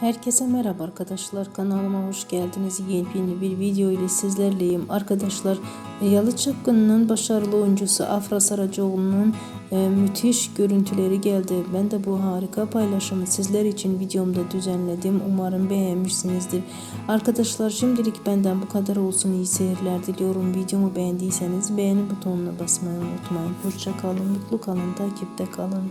Herkese merhaba arkadaşlar. Kanalıma hoş geldiniz. Yepyeni bir video ile sizlerleyim. Arkadaşlar Yalı Çapkını'nın başarılı oyuncusu Afra Saracoğlu'nun e, müthiş görüntüleri geldi. Ben de bu harika paylaşımı sizler için videomda düzenledim. Umarım beğenmişsinizdir. Arkadaşlar şimdilik benden bu kadar olsun. İyi seyirler diliyorum. Videomu beğendiyseniz beğeni butonuna basmayı unutmayın. Hoşçakalın mutlu kalın takipte kalın.